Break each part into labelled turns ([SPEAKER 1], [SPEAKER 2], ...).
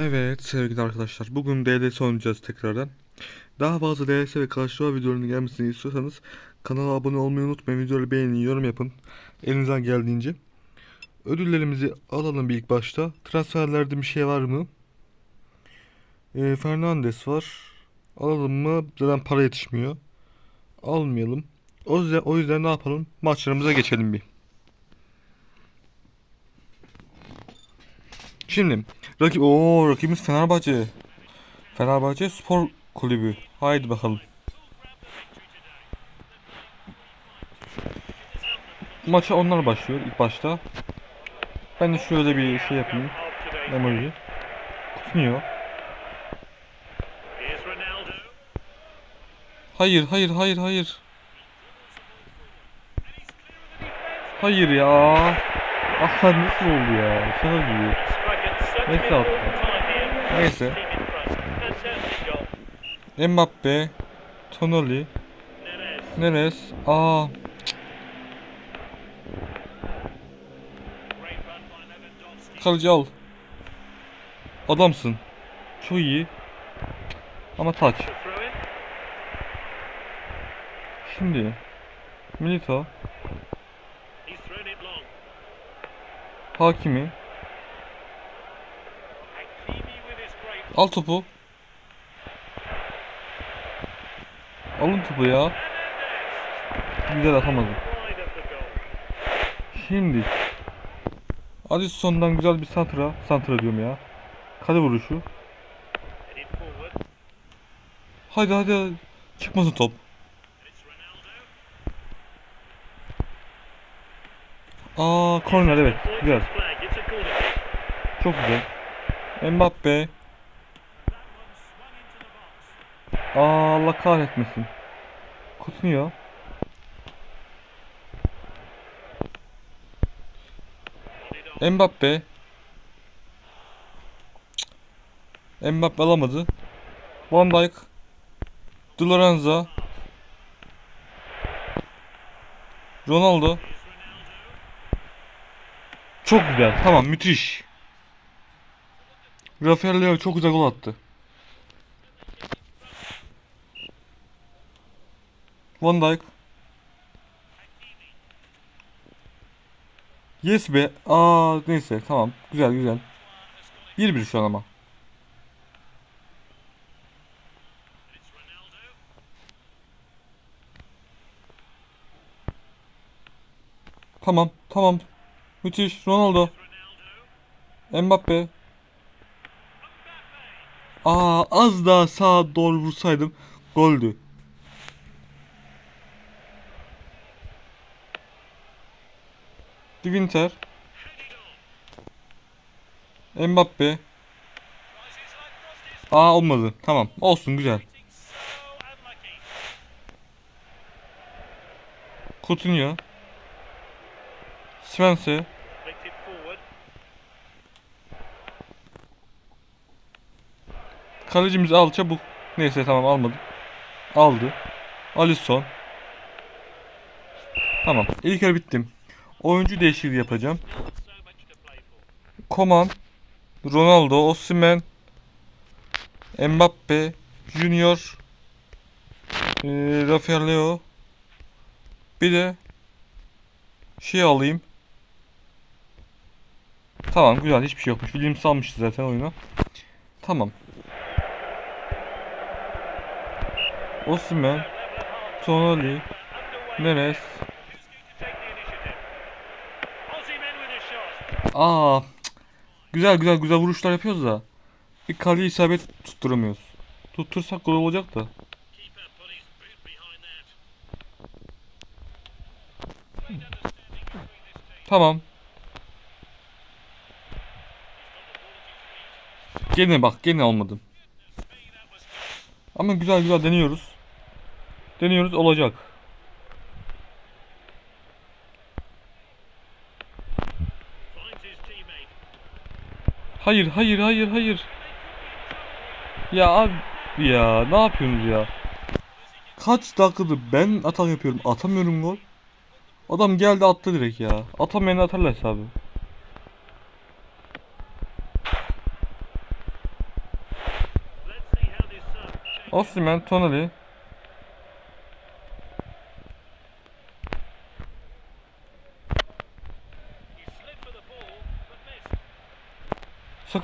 [SPEAKER 1] Evet sevgili arkadaşlar bugün DLS oynayacağız tekrardan. Daha fazla DLS ve Clash Royale videolarının gelmesini istiyorsanız kanala abone olmayı unutmayın. Videoları beğenin, yorum yapın. Elinizden geldiğince. Ödüllerimizi alalım bir ilk başta. Transferlerde bir şey var mı? Ee, Fernandes var. Alalım mı? Zaten para yetişmiyor. Almayalım. O yüzden, o yüzden ne yapalım? Maçlarımıza geçelim bir. Şimdi rakip o rakibimiz Fenerbahçe. Fenerbahçe Spor Kulübü. Haydi bakalım. Maça onlar başlıyor ilk başta. Ben de şöyle bir şey yapayım. Emoji. Kutunuyor. Hayır, hayır, hayır, hayır. Hayır ya. Ah nasıl oldu ya? Şaka gibi. Neyse attı. Neyse. Mbappe, Tonali, Neres. Aa, kalıcı al. Adamsın. Çok iyi. Ama taç. Şimdi Milito, Hakimi, al topu. Alın topu ya. Güzel atamadım. Şimdi Adison'dan güzel bir santra, santra diyorum ya. Kale vuruşu. Hadi hadi. hadi. Çıkmasın top. Aa korner evet. Güzel. Çok güzel. Mbappe. Aa Allah kahretmesin. Kutunuyor. Mbappe. Mbappe alamadı. Van Dijk. Di Lorenzo. Ronaldo. Çok güzel. Tamam müthiş. Rafael Leo çok güzel gol attı. Van Dijk. Yes be. Aa neyse tamam. Güzel güzel. 1-1 şu an ama. Tamam tamam. Müthiş. Ronaldo. Mbappe. Aa az daha sağa doğru vursaydım goldü. Winter. Mbappe. Aa olmadı. Tamam. Olsun güzel. Coutinho. Svensson. Kalecimiz al çabuk. Neyse tamam almadı. Aldı. Alisson. Tamam. İlk yarı bittim. Oyuncu değişikliği yapacağım. Koman, Ronaldo, Osimhen, Mbappe, Junior, e, Rafael Leo. Bir de şey alayım. Tamam güzel hiçbir şey yokmuş. Williams almıştı zaten oyunu. Tamam. Osimhen, Tonali, Neres. Aa, güzel güzel güzel vuruşlar yapıyoruz da bir kaleye isabet tutturamıyoruz. Tuttursak gol olacak da. Tamam. Gene bak gene olmadı. Ama güzel güzel deniyoruz. Deniyoruz olacak. Hayır hayır hayır hayır. Ya abi ya ne yapıyorsunuz ya? Kaç dakikadır ben atak yapıyorum atamıyorum gol. Adam geldi attı direkt ya. Atamayan atarlar abi. Osimhen, Tonali,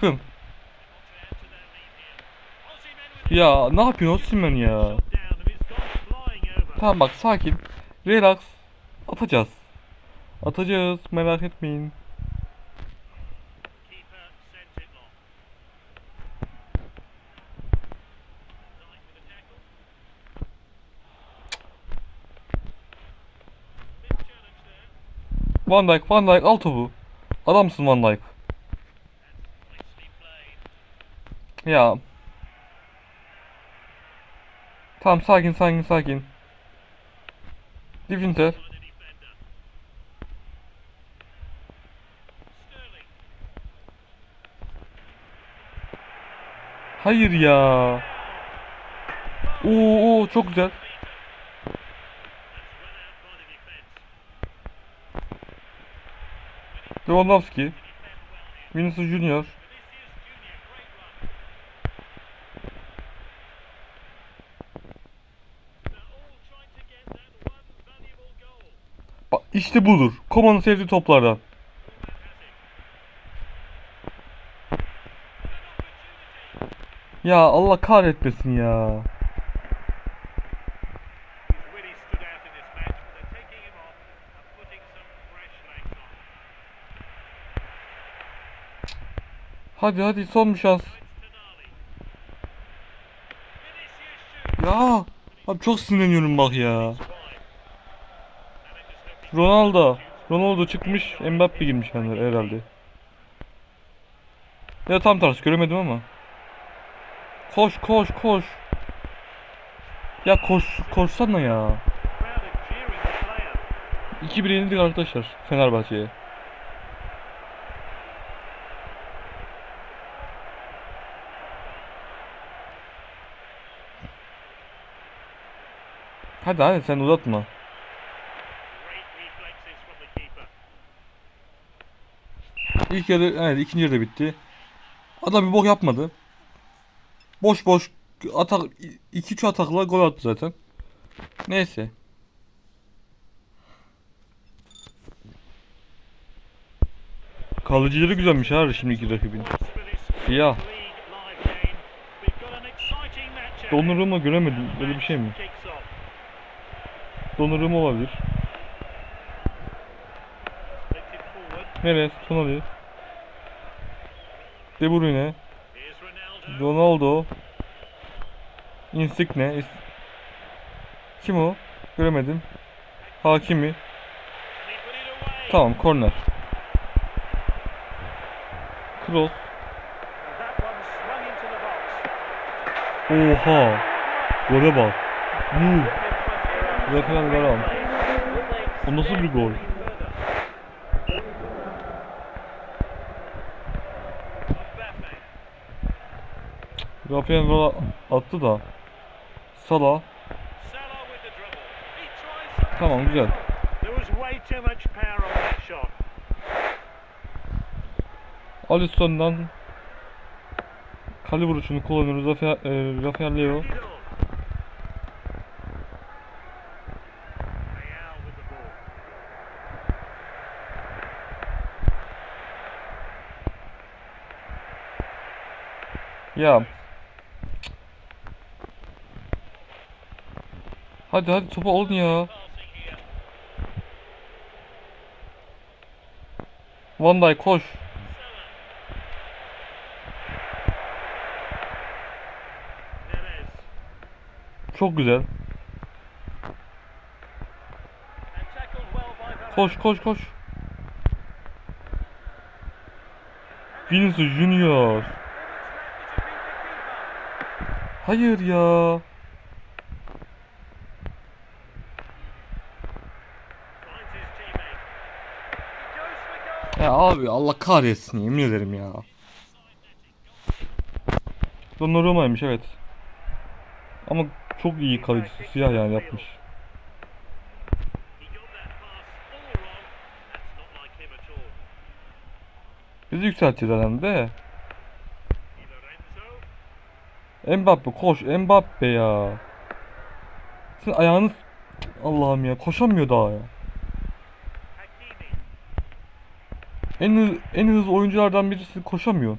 [SPEAKER 1] Sakın. Ya ne yapıyorsun Osimhen ya? Tamam bak sakin. Relax. Atacağız. Atacağız merak etmeyin. Van Dijk, Van Dijk al topu. Adamsın Van Dijk. Ya. Tamam sakin sakin sakin. Dipinter. Hayır ya. Oo, oo çok güzel. Lewandowski. Vinicius Junior. İşte budur. Komanın sevdiği toplardan. Ya Allah kahretmesin ya. Hadi hadi son bir şans. Ya. Abi çok sinirleniyorum bak ya. Ronaldo. Ronaldo çıkmış. Mbappe girmiş yani herhalde. Ya tam tersi göremedim ama. Koş koş koş. Ya koş koşsana ya.
[SPEAKER 2] crowd are cheering the player.
[SPEAKER 1] 2-1 yenildik arkadaşlar Fenerbahçe'ye. Hadi hadi sen uzatma. İlk yarı, evet ikinci yarı bitti. Adam bir bok yapmadı. Boş boş atak 2-3 atakla gol attı zaten. Neyse. Kalıcıları güzelmiş ha şimdiki rakibin. Siyah. Donnarumma göremedim. Böyle bir şey mi? Donnarumma olabilir.
[SPEAKER 2] Flicked it forward.
[SPEAKER 1] De Bruyne,
[SPEAKER 2] Ronaldo.
[SPEAKER 1] Insigne. Kim o? Göremedim. Hakimi. Tamam, korner. Kroos. Oha. Gole bak. Yuh. Rafael Varane. O nasıl bir gol?
[SPEAKER 2] Mbappe.
[SPEAKER 1] Rafael Varane attı da.
[SPEAKER 2] Something.
[SPEAKER 1] Tamam güzel. Alisson'dan kale vuruşunu kullanıyoruz. Rafael, e, Rafael Leo. Ya. Hadi hadi topu alın ya. Van Dijk koş. Çok güzel. Koş koş koş. Vinicius Junior. Hayır ya. Abi Allah kahretsin yemin ederim ya. Donnarumma'ymış evet. Ama çok iyi kalecisi siyah yani yapmış. Bizi yükselteceğiz herhalde de. Mbappe koş Mbappe ya. Sen ayağınız Allah'ım ya koşamıyor daha ya.
[SPEAKER 2] Hakimi.
[SPEAKER 1] En hız, en hızlı oyunculardan birisi koşamıyor.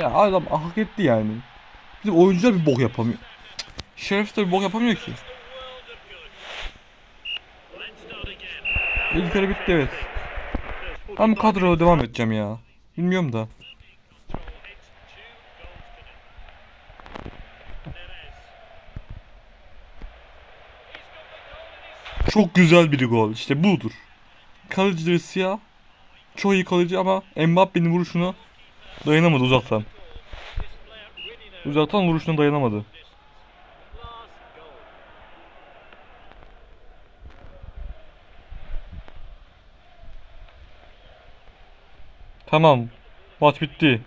[SPEAKER 1] Ya adam hak etti yani. Bizim oyuncular bir bok yapamıyor. Şeref de bir bok yapamıyor ki. İlk yarı bitti evet. Ben bu
[SPEAKER 2] 45
[SPEAKER 1] kadroya devam edeceğim ya. Bilmiyorum da. Çok güzel bir gol. İşte budur. Kalecileri siyah. Çok iyi kaleci ama Mbappe'nin vuruşuna dayanamadı uzaktan. Uzaktan vuruşuna dayanamadı. Tamam. Maç bitti.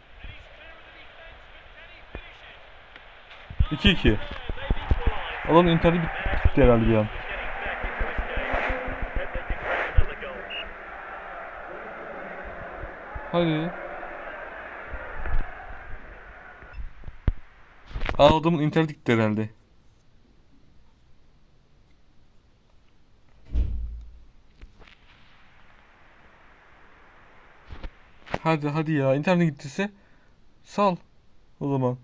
[SPEAKER 1] 2-2. Adamın interneti bitti herhalde bir an. Hadi. Aa, Adamın interneti gitti herhalde. Hadi hadi ya internet gittiyse sal o zaman.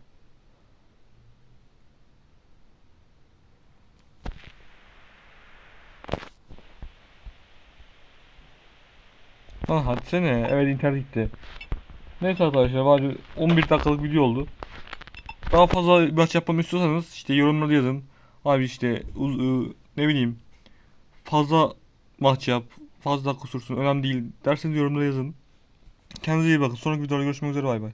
[SPEAKER 1] Ha hadi sene evet internet gitti. Neyse arkadaşlar bari 11 dakikalık video oldu. Daha fazla maç yapmamı istiyorsanız işte yorumlarda yazın. Abi işte uz- ı, ne bileyim fazla maç yap, fazla sürsün önemli değil derseniz yorumlara yazın. Kendinize iyi bakın. Sonraki videoda görüşmek üzere bay bay.